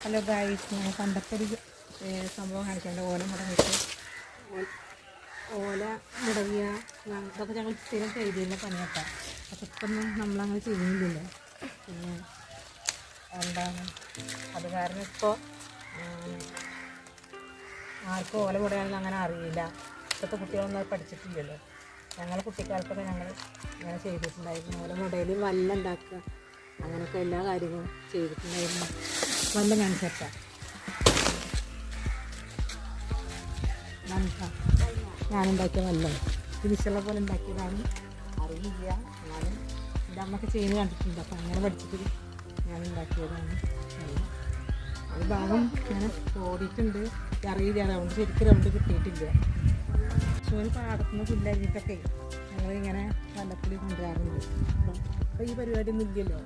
Hello guys ഞാൻ പണ്ടത്തെ ഒരു സംഭവം കാണിച്ചുണ്ട് ഓല മുടങ്ങിയിട്ട് ഓല മുടങ്ങിയ അതൊക്കെ ഞങ്ങൾ സ്ഥിരം ചെയ്തിരുന്ന പണിയൊക്കെ അപ്പം ഇപ്പം നമ്മളങ്ങനെ ചെയ്യുന്നില്ലല്ലോ. പിന്നെ എന്താണ്? അത് കാരണം ഇപ്പോൾ ആർക്കും ഓല മുടയാണെന്ന് അങ്ങനെ അറിയില്ല. ഇപ്പോഴത്തെ കുട്ടികളൊന്നും പഠിച്ചിട്ടില്ലല്ലോ. ഞങ്ങൾ കുട്ടിക്കാലത്തൊക്കെ ഞങ്ങൾ ഇങ്ങനെ ചെയ്തിട്ടുണ്ടായിരുന്നു. ഓല മുടയിൽ വല്ല ഉണ്ടാക്കുക അങ്ങനെയൊക്കെ എല്ലാ കാര്യങ്ങളും ചെയ്തിട്ടുണ്ടായിരുന്നു. വല്ല കാണിച്ചാ ഞാനുണ്ടാക്കിയ വല്ലം തിരിച്ചുള്ള പോലെ ഉണ്ടാക്കിയതാണ്. അറിയില്ല. എന്നാലും എന്റെ അമ്മയ്ക്ക് ചെയ്യുന്നത് കണ്ടിട്ടുണ്ട്. അപ്പം അങ്ങനെ പഠിച്ചിട്ട് ഞാൻ ഉണ്ടാക്കിയതാണ്. ഒരു ഭാഗം ഞാൻ ഓടിയിട്ടുണ്ട്. അറിയില്ല. റൗണ്ട് ശരിക്കും റൗണ്ട് കിട്ടിയിട്ടില്ല. പക്ഷേ ഒരു പാടത്തുനിന്ന് പുല്ലരിഞ്ഞിട്ടൊക്കെ ഞങ്ങളിങ്ങനെ വല്ലത്തിൽ കൊണ്ടുവരാറുണ്ട്. അപ്പം ഈ പരിപാടി ഒന്നും ഇല്ലല്ലോ.